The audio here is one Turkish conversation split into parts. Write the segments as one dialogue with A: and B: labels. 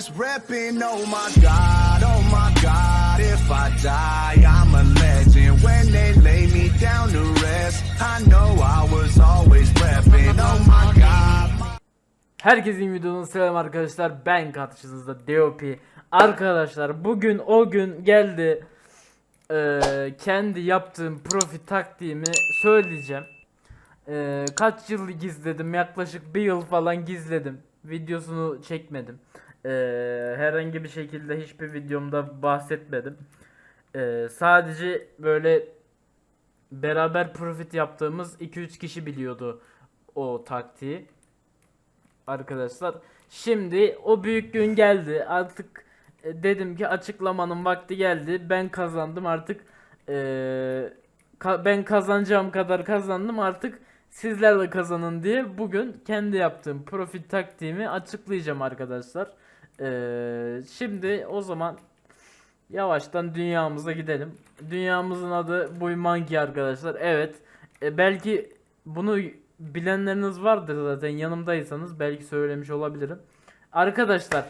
A: just repping. Oh my god, oh my god. If I die, I'm a legend. When they lay me down to rest, I know I was always repping. Oh my god.
B: Herkesin videonun selam arkadaşlar. Ben karşınızda DOP. Arkadaşlar bugün o gün geldi. Ee, kendi yaptığım profit taktiğimi söyleyeceğim. Ee, kaç yıl gizledim? Yaklaşık bir yıl falan gizledim. Videosunu çekmedim. Ee, herhangi bir şekilde hiçbir videomda bahsetmedim. Ee, sadece böyle beraber profit yaptığımız 2-3 kişi biliyordu o taktiği arkadaşlar. Şimdi o büyük gün geldi. Artık e, dedim ki açıklamanın vakti geldi. Ben kazandım artık. e, ka- ben kazanacağım kadar kazandım artık. Sizler de kazanın diye bugün kendi yaptığım profit taktiğimi açıklayacağım arkadaşlar. E, şimdi o zaman yavaştan dünyamıza gidelim. Dünyamızın adı Buymanki arkadaşlar. Evet. E, belki bunu bilenleriniz vardır zaten yanımdaysanız belki söylemiş olabilirim. Arkadaşlar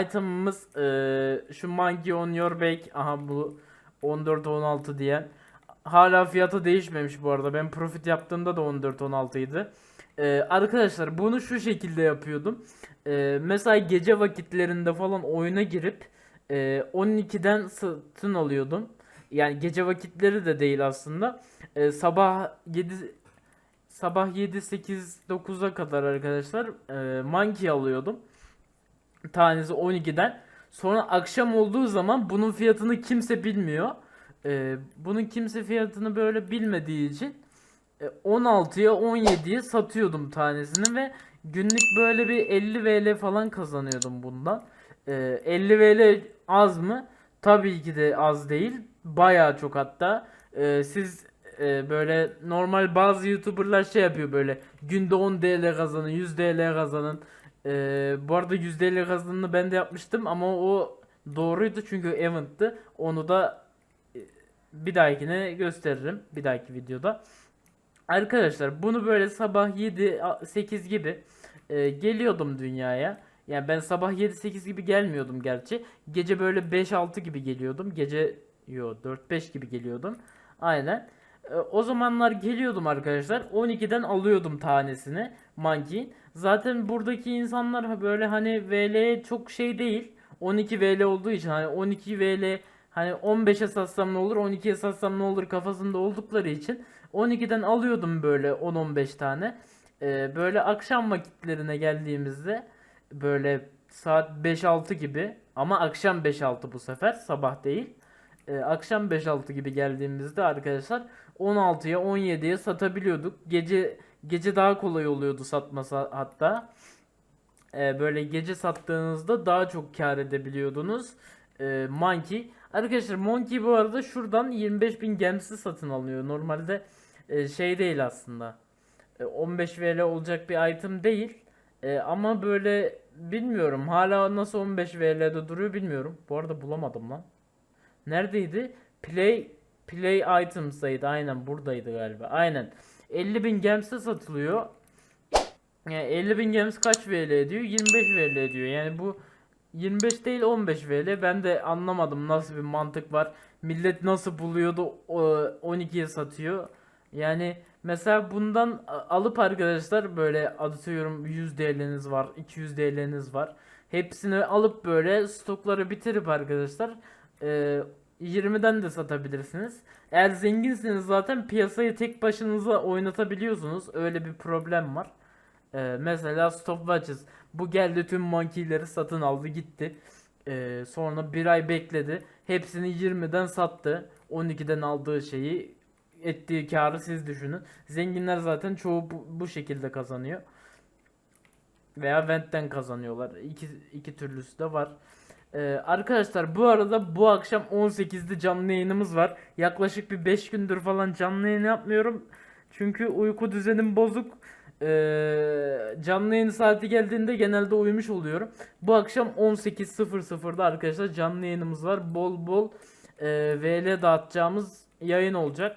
B: item'ımız e, şu Monkey on your back. Aha bu 14-16 diyen. Hala fiyatı değişmemiş bu arada. Ben profit yaptığımda da 14-16 idi. E, arkadaşlar bunu şu şekilde yapıyordum. E, mesela gece vakitlerinde falan oyuna girip e, 12'den satın alıyordum. Yani gece vakitleri de değil aslında. E, sabah 7 sabah 7 8 9'a kadar arkadaşlar e, monkey alıyordum. Tanesi 12'den. Sonra akşam olduğu zaman bunun fiyatını kimse bilmiyor. E, bunun kimse fiyatını böyle bilmediği için 16'ya 17'ye satıyordum tanesini ve günlük böyle bir 50 VL falan kazanıyordum bundan. E, 50 VL az mı? Tabii ki de az değil. Bayağı çok hatta. E, siz e, böyle normal bazı YouTuber'lar şey yapıyor böyle günde 10 TL kazanın, 100 TL kazanın. E, bu arada 100 TL kazanını ben de yapmıştım ama o doğruydu çünkü event'tı. Onu da e, bir dahakine gösteririm bir dahaki videoda. Arkadaşlar bunu böyle sabah 7 8 gibi e, geliyordum dünyaya. Yani ben sabah 7-8 gibi gelmiyordum gerçi. Gece böyle 5-6 gibi geliyordum. Gece yo 4-5 gibi geliyordum. Aynen. E, o zamanlar geliyordum arkadaşlar. 12'den alıyordum tanesini Monkey. Zaten buradaki insanlar böyle hani VL çok şey değil. 12 VL olduğu için hani 12 VL hani 15'e satsam ne olur 12'ye satsam ne olur kafasında oldukları için 12'den alıyordum böyle 10-15 tane. E, böyle akşam vakitlerine geldiğimizde böyle saat 5-6 gibi ama akşam 5-6 bu sefer sabah değil. Ee, akşam 5-6 gibi geldiğimizde arkadaşlar 16'ya 17'ye satabiliyorduk. Gece gece daha kolay oluyordu satması hatta. Ee, böyle gece sattığınızda daha çok kar edebiliyordunuz. Ee, Monkey. Arkadaşlar Monkey bu arada şuradan 25.000 gemsi satın alıyor. Normalde e, şey değil aslında. E, 15 VL olacak bir item değil. E, ama böyle bilmiyorum. Hala nasıl 15 VL'de duruyor bilmiyorum. Bu arada bulamadım lan. Neredeydi? Play Play Items'daydı. Aynen buradaydı galiba. Aynen. 50.000 gems'e satılıyor. Yani 50.000 gems kaç VL ediyor? 25 VL ediyor. Yani bu 25 değil 15 VL. Ben de anlamadım nasıl bir mantık var. Millet nasıl buluyordu o 12'ye satıyor. Yani mesela bundan alıp arkadaşlar böyle atıyorum 100 DL'niz var, 200 DL'niz var. Hepsini alıp böyle stokları bitirip arkadaşlar e, 20'den de satabilirsiniz. Eğer zenginseniz zaten piyasayı tek başınıza oynatabiliyorsunuz. Öyle bir problem var. E, mesela Stopwatches. Bu geldi tüm monkeyleri satın aldı gitti. E, sonra bir ay bekledi. Hepsini 20'den sattı. 12'den aldığı şeyi ettiği karı siz düşünün. Zenginler zaten çoğu bu, bu şekilde kazanıyor. Veya Vent'ten kazanıyorlar. İki, iki türlüsü de var. Ee, arkadaşlar bu arada bu akşam 18'de canlı yayınımız var. Yaklaşık bir 5 gündür falan canlı yayın yapmıyorum. Çünkü uyku düzenim bozuk. Ee, canlı yayın saati geldiğinde genelde uyumuş oluyorum. Bu akşam 18.00'da arkadaşlar canlı yayınımız var. Bol bol e, VL dağıtacağımız yayın olacak.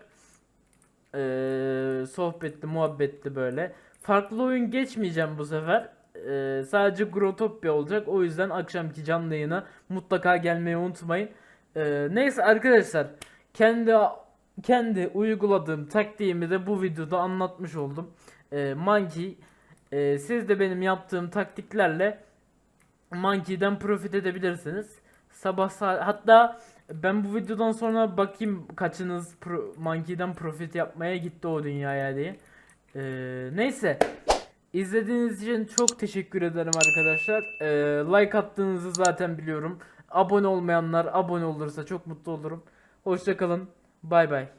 B: Ee, sohbetli muhabbetli böyle. Farklı oyun geçmeyeceğim bu sefer. Ee, sadece Grotopia olacak. O yüzden akşamki canlı yayına mutlaka gelmeyi unutmayın. Ee, neyse arkadaşlar kendi kendi uyguladığım taktiğimi de bu videoda anlatmış oldum. Ee, Monkey e, siz de benim yaptığım taktiklerle Monkey'den profit edebilirsiniz. Sabah saat hatta ben bu videodan sonra bakayım kaçınız pro, Monkey'den profit yapmaya gitti o dünyaya diye. Ee, neyse izlediğiniz için çok teşekkür ederim arkadaşlar. Ee, like attığınızı zaten biliyorum. Abone olmayanlar abone olursa çok mutlu olurum. Hoşçakalın. Bay bay.